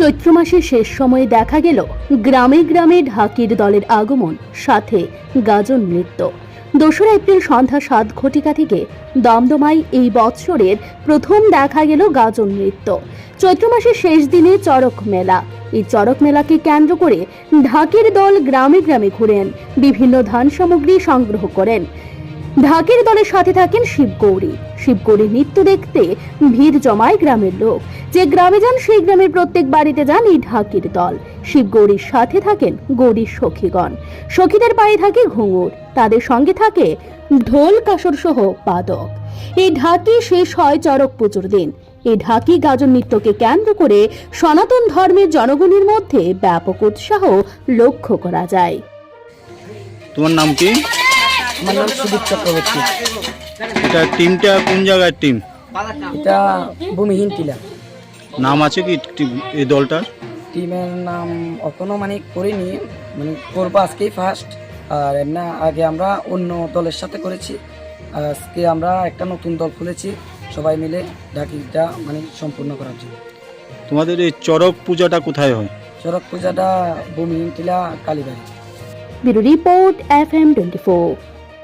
চৈত্র মাসের শেষ সময়ে দেখা গেল গ্রামে গ্রামে ঢাকির দলের আগমন, সাথে গাজন নৃত্য। দোসরা এপ্রিল সন্ধ্যা সাত ঘটিকা থেকে দমদমায় এই বৎসরের প্রথম দেখা গেল গাজন নৃত্য। চৈত্র মাসের শেষ দিনে চড়ক মেলা। এই চড়ক মেলাকে কেন্দ্র করে ঢাকের দল গ্রামে গ্রামে ঘুরেন, বিভিন্ন ধান সামগ্রী সংগ্রহ করেন। ঢাকের দলের সাথে থাকেন শিবগৌরী। শিবগৌরী নৃত্য দেখতে ভিড় জমায় গ্রামের লোক। যে গ্রামে যান, সেই গ্রামের প্রত্যেক বাড়িতে যান এই ঢাকির দল। শিবগৌরীর সাথে থাকেন গৌরীর সখীগণ। সখীদের পায়ে থাকে ঘুঙুর। তাদের সঙ্গে থাকে ঢোল, কাসর সহ পাদক। এই ঢাকি শেষ হয় চরক পুজোর দিন। এই ঢাকি গাজন নৃত্যকে কেন্দ্র করে সনাতন ধর্মের জনগণের মধ্যে ব্যাপক উৎসাহ লক্ষ্য করা যায়। তোমার নাম কি? আমার নাম সুদীপ চক্রবর্তী। এটা টিমটা কোন জায়গার টিম? এটা ভূমিহীন টিলা নাম আছে কি টি- এই দলটার? টিমের নাম এখনও মানে করিনি মানে করব আজকেই ফার্স্ট আর এমনি আগে আমরা অন্য দলের সাথে করেছি। আর আজকে আমরা একটা নতুন দল খুলেছি সবাই মিলে ঢাকিটা মানে সম্পূর্ণ করার জন্য। তোমাদের এই চড়ক পূজাটা কোথায় হয়? চড়ক পূজাটা ভূমিহীন টিলা কালীবাড়ি। Bureau report F M twenty four.